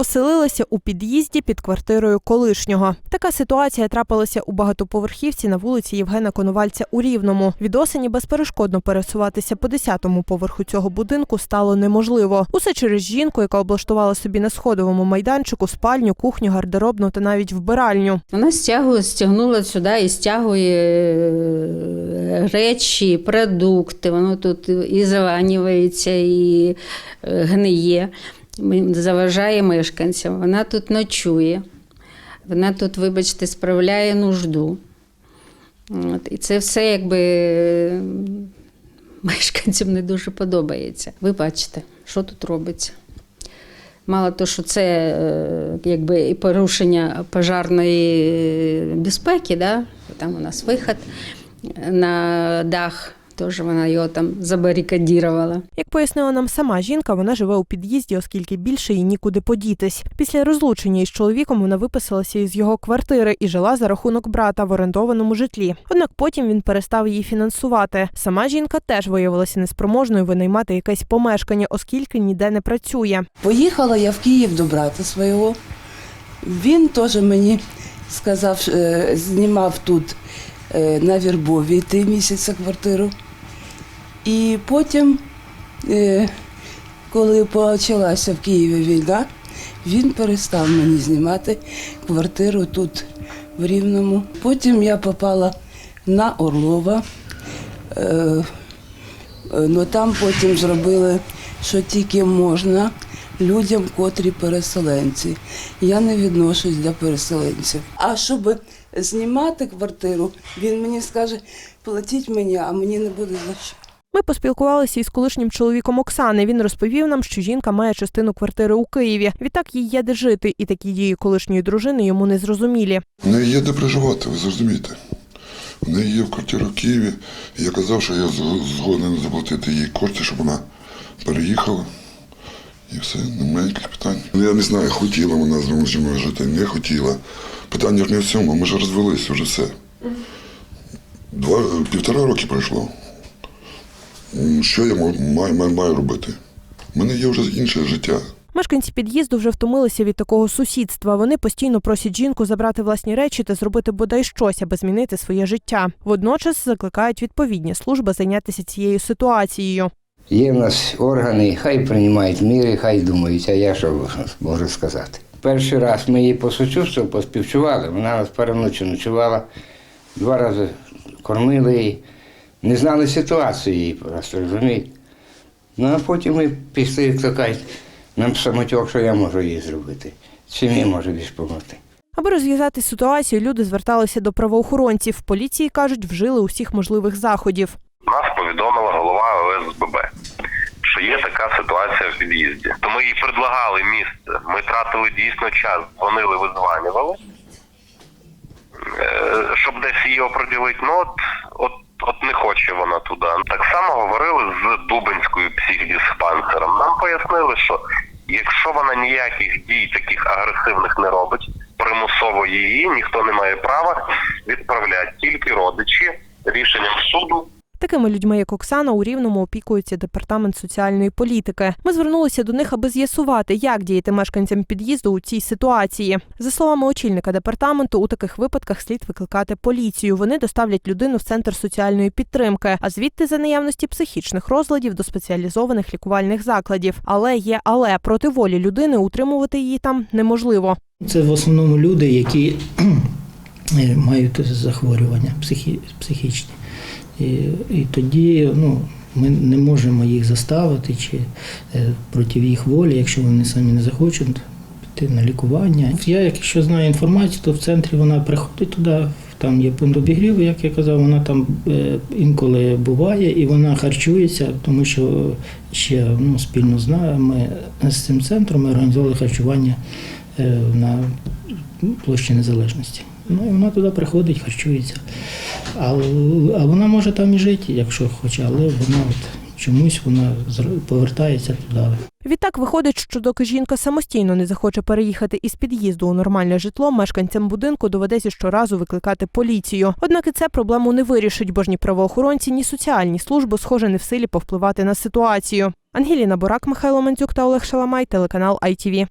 Оселилася у під'їзді під квартирою колишнього. Така ситуація трапилася у багатоповерхівці на вулиці Євгена Коновальця у Рівному. Від осені безперешкодно пересуватися по 10-му поверху цього будинку стало неможливо. Усе через жінку, яка облаштувала собі на сходовому майданчику спальню, кухню, гардеробну та навіть вбиральню. Вона стягує, стягнула сюди і стягує е, речі, продукти. Воно тут і заванюється, і е, гниє. Заважає мешканцям. Вона тут ночує. Вона тут, вибачте, справляє нужду. От, і це все якби мешканцям не дуже подобається. Ви бачите, що тут робиться. Мало того, що це е, якби і порушення пожарної безпеки, да? там у нас виход на дах, теж вона його там забарикадірувала. Як пояснила нам сама жінка, вона живе у під'їзді, оскільки більше їй нікуди подітись. Після розлучення із чоловіком вона виписалася із його квартири і жила за рахунок брата в орендованому житлі. Однак потім він перестав її фінансувати. Сама жінка теж виявилася неспроможною винаймати якесь помешкання, оскільки ніде не працює. Поїхала я в Київ до брата свого. Він теж мені сказав, е, знімав тут е, на Вірбові три місяці квартиру. І потім, е, коли почалася в Києві війна, він перестав мені знімати квартиру тут, в Рівному. Потім я попала на Орлова. Е, Е, Ну там потім зробили, що тільки можна людям, котрі переселенці. Я не відношусь до переселенців. А щоб знімати квартиру, він мені скаже, платіть мені, а мені не буде за що. Ми поспілкувалися із колишнім чоловіком Оксани. Він розповів нам, що жінка має частину квартири у Києві. Відтак їй є де жити, і такі дії колишньої дружини йому не зрозумілі. У неї є де проживати, ви зрозумієте. У неї є в квартирі в Києві. Я казав, що я згоден заплатити їй кошти, щоб вона переїхала. І все, немає ніяких питань. Ну, Я не знаю, хотіла вона з мною жити, не хотіла. Питання ж не в цьому, ми ж розвелися вже все. Два, півтора роки пройшло. Що я ма- маю, маю, маю робити? У мене є вже інше життя. Мешканці під'їзду вже втомилися від такого сусідства. Вони постійно просять жінку забрати власні речі та зробити бодай щось, аби змінити своє життя. Водночас закликають відповідні служби зайнятися цією ситуацією. Є в нас органи, хай приймають міри, хай думають, а я що можу сказати. Перший раз ми її посочувствували, поспівчували. Вона нас переночі ночувала, два рази кормили її. Не знали ситуацію її просто, розумієте? Ну а потім ми пішли викликати нам самотьок, що я можу їй зробити. Чим я можу допомогти. Аби розв'язати ситуацію, люди зверталися до правоохоронців. Поліції кажуть, вжили усіх можливих заходів. Нас повідомила голова ОСББ, що є така ситуація в під'їзді. То ми їй предлагали місце. Ми тратили дійсно час, дзвонили, визванювали, е, щоб десь її оприділити. Ну от, от, не хоче вона туди. Так само говорили з Дубинською психдиспансером. Нам пояснили, що якщо вона ніяких дій таких агресивних не робить, примусово її ніхто не має права відправляти, тільки родичі рішенням суду Такими людьми, як Оксана, у Рівному опікується департамент соціальної політики. Ми звернулися до них, аби з'ясувати, як діяти мешканцям під'їзду у цій ситуації. За словами очільника департаменту, у таких випадках слід викликати поліцію. Вони доставлять людину в центр соціальної підтримки, а звідти за наявності психічних розладів до спеціалізованих лікувальних закладів. Але є але проти волі людини утримувати її там неможливо. Це в основному люди, які мають захворювання психі, психічні. І, і тоді ну, ми не можемо їх заставити чи е, проти їх волі, якщо вони самі не захочуть піти на лікування. Я, якщо знаю інформацію, то в центрі вона приходить туди. Там є пункт обігріву, як я казав, вона там е, інколи буває і вона харчується, тому що ще ну, спільно з нами з цим центром ми організовували харчування е, на площі Незалежності. Ну і вона туди приходить, харчується. А, вона може там і жити, якщо хоче, але вона от чомусь вона повертається туди. Відтак виходить, що доки жінка самостійно не захоче переїхати із під'їзду у нормальне житло, мешканцям будинку доведеться щоразу викликати поліцію. Однак і це проблему не вирішить, бо ж ні правоохоронці, ні соціальні служби, схоже, не в силі повпливати на ситуацію. Ангеліна Борак, Михайло Мандзюк та Олег Шаламай, телеканал ITV.